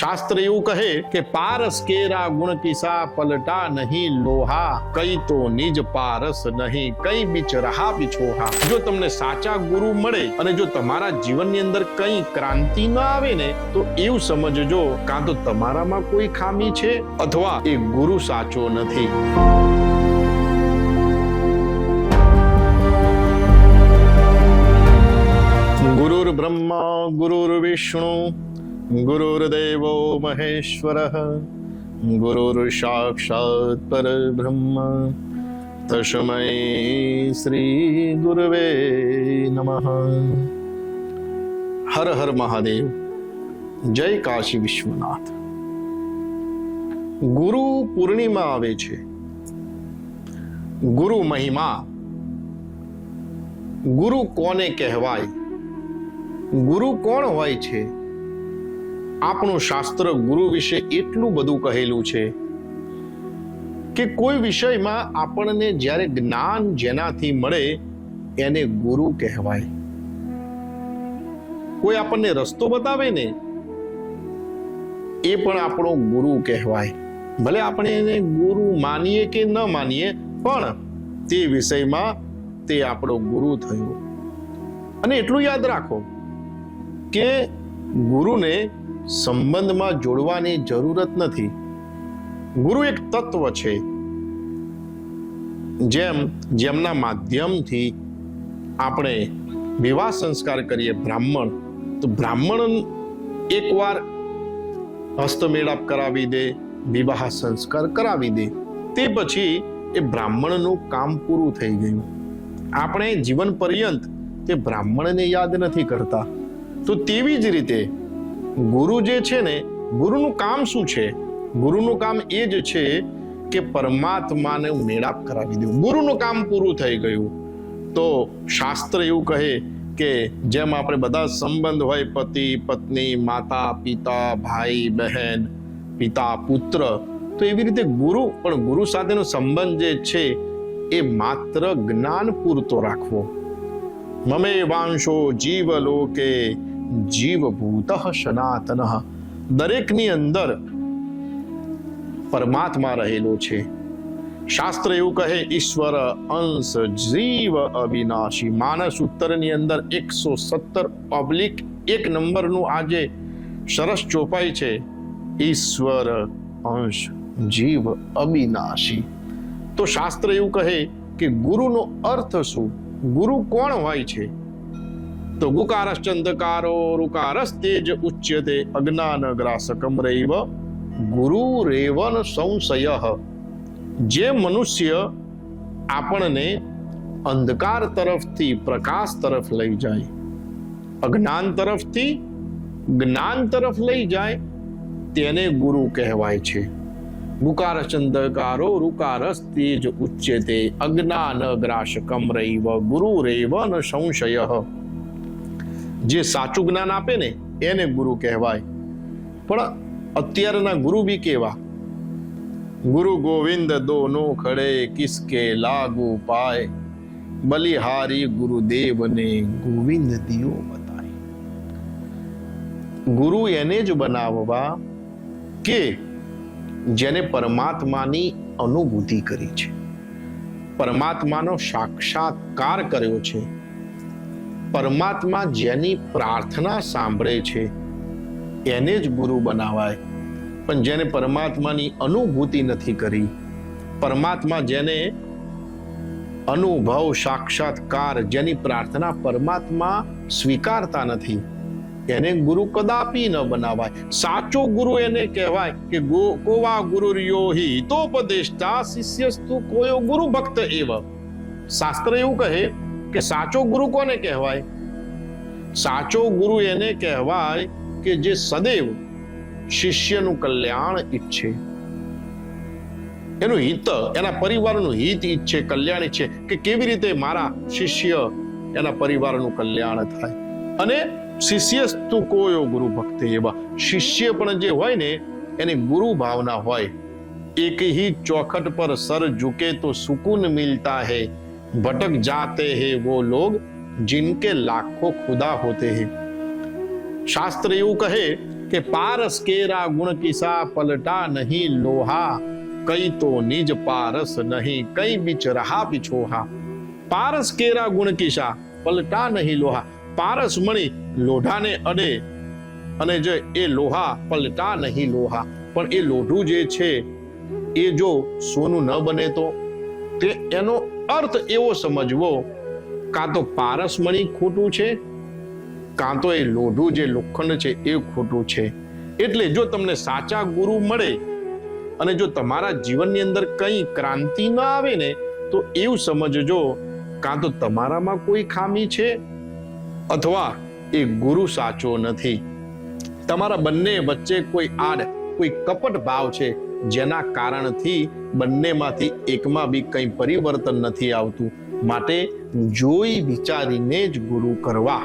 શાસ્ત્ર એવું કહે કે પારસ કેરા ગુણ કિસા પલટા નહીં લોહા, કઈ તો નિજ પારસ નહીં, કઈ બીચ રહા બિછોહા. જો તમને સાચા ગુરુ મળે અને જો તમારા જીવનની અંદર કઈ ક્રાંતિ ન આવે ને, તો એવું સમજજો, કાં તો તમારામાં કોઈ ખામી છે અથવા એ ગુરુ સાચો નથી. ગુરુર બ્રહ્મા ગુરુર વિષ્ણુ ગુરુર્દેવો મહેશ્વર ગુરુર સાક્ષાત પરબ્રહ્મ તસ્મૈ શ્રી ગુરવે નમઃ હર હર મહાદેવ જય કાશી વિશ્વનાથ ગુરુ પૂર્ણિમા આવે છે ગુરુ મહિમા ગુરુ કોને કહેવાય ગુરુ કોણ હોય છે આપણું શાસ્ત્ર ગુરુ વિશે એટલું બધું કહેલું છે કે કોઈ વિષયમાં આપણને જ્યારે જ્ઞાન જેનાથી મળે, એને ગુરુ કહેવાય. કોઈ આપણને રસ્તો બતાવે ને, એ પણ આપણો ગુરુ કહેવાય. ભલે આપણે એને ગુરુ માનીએ કે ન માનીએ, પણ તે વિષયમાં તે આપણો ગુરુ થયો. અને એટલું યાદ રાખો કે ગુરુને સંબંધમાં જોડવાની જરૂરત નથી. ગુરુ એક તત્વ છે. જેમ જેમના માધ્યમથી આપણે વિવાહ સંસ્કાર કરીએ બ્રાહ્મણ, તો બ્રાહ્મણ એકવાર હસ્તમેળાપ કરાવી દે, વિવાહ સંસ્કાર કરાવી દે, તે પછી એ બ્રાહ્મણનું કામ પૂરું થઈ ગયું. આપણે જીવન પર્યંત તે બ્રાહ્મણને યાદ નથી કરતા. તો તેવી જ રીતે ગુરુ જે છે ને, ગુરુનું કામ શું છે? ગુરુનું કામ એ જ છે કે પરમાત્માને મેળાપ કરાવી દેવું ગુરુનું કામ પૂરું થઈ ગયું તો શાસ્ત્ર એવું કહે કે જેમ આપણે બધા સંબંધ હોય, પતિ, પત્ની, માતા, પિતા, ભાઈ, બહેન, પિતા, પુત્ર, તો એવી રીતે ગુરુ, પણ ગુરુ સાથેનો સંબંધ જે છે એ માત્ર જ્ઞાન પૂરતો રાખવો. મમે વાંશો જીવ લોકે જીવભૂત સનાતન. દરેકની અંદર પરમાત્મા રહેલો છે. શાસ્ત્ર એવું કહે, ઈશ્વર અંશ જીવ અવિનાશી. માનસ ઉત્તરની અંદર એકસો સત્તર, પબ્લિક એક નંબરનું આજે સરસ ચોપાઈ છે. ઈશ્વર અંશ જીવ અવિનાશી. તો શાસ્ત્ર એવું કહે કે ગુરુનો અર્થ શું? ગુરુ કોણ હોય છે? તો ગુકારશ્ચંદકારો રુકારસ તેજ ઉચ્યતે અજ્ઞાન ગ્રાસકમ રૈવ ગુરુ રેવન સંશય જે મનુષ્ય આપણને અંધકાર તરફથી પ્રકાશ તરફ લઈ જાય અજ્ઞાન તરફથી જ્ઞાન તરફ લઈ જાય તેને ગુરુ કહેવાય છે ગુકારચંદકારો રુકારસ તેજ ઉચ્યતે અજ્ઞાન ગ્રાશકમ રૈવ ગુરુ રેવન સંશય જે સાચું જ્ઞાન આપે ને, એને ગુરુ કહેવાય. પણ અત્યારના ગુરુ બી કેવા? ગુરુ ગોવિંદ દોનો ખડે કિસકે લાગુ પાય. બલિહારી ગુરુદેવને ગોવિંદ દિયો બતાય. ગુરુ એને જ બનાવવા કે જેને પરમાત્માની અનુભૂતિ કરી છે. પરમાત્માનો સાક્ષાત્કાર કર્યો છે. પરમાત્મા જેની પ્રાર્થના સાંભળે છે, એને જ ગુરુ બનાવાય. પણ જેને પરમાત્માની અનુભૂતિ નથી કરી, પરમાત્મા જેને અનુભવ, સાક્ષાત્કાર જેની પ્રાર્થના પરમાત્મા સ્વીકારતા નથી, એને ગુરુ કદાપી ન બનાવાય. સાચો ગુરુ એને કહેવાય કે કોવા ગુરુ હિ, હિતોપદેષ્ટા શિષ્યસ્તુ કોયો ગુરુ ભક્ત એવ. શાસ્ત્ર એવું કહે કે સાચો ગુરુ કોને કહેવાય? સાચો ગુરુ એને કહેવાય કે જે સદૈવ શિષ્યનું કલ્યાણ ઈચ્છે. એનું હિત, એના પરિવારનું હિત ઈચ્છે, કલ્યાણ ઈચ્છે કે કેવી રીતે મારા શિષ્ય એના પરિવારનું કલ્યાણ થાય. અને શિષ્યસ્તુ કોયો ગુરુ ભક્તિ એવા? શિષ્ય પણ જે હોય ને, એની ગુરુ ભાવના હોય. એક હી ચોખટ પર સર ઝુકે તો સુકૂન મિલતા હૈ. भटक जाते हैं वो लोग जिनके लाखों खुदा होते हैं શાસ્ત્ર એવું કહે કે પારસ કેરા ગુણ કિસા પલટા નહીં લોહા કઈ તો નિજ પારસ નહીં કઈ બીચ રહા પીછોહા પારસ કેરા ગુણ કિસા પલટા નહીં લોહા પારસ મણી લોઢાને અડે અને જે એ લોહા પલટા નહીં લોહા પણ એ લોઢું જે છે એ જો સોનું ન બને તો તે એનો અર્થ એવો સમજવો, કાં તો પારસમણી ખોટું છે, કાં તો એ લોઢું જે લોખંડ છે એ ખોટું છે. એટલે જો તમને સાચા ગુરુ મળે અને જો તમારા જીવનની અંદર કંઈ ક્રાંતિ ન આવે ને, તો એવું સમજજો, કાં તો તમારામાં કોઈ ખામી છે, અથવા એ ગુરુ સાચો નથી? તમારા બંને વચ્ચે કોઈ આડ, કોઈ કપટ ભાવ છે જેના કારણથી બંનેમાંથી એકમાં બી કંઈ પરિવર્તન નથી આવતું. માટે જોઈ વિચારીને જ ગુરુ કરવા.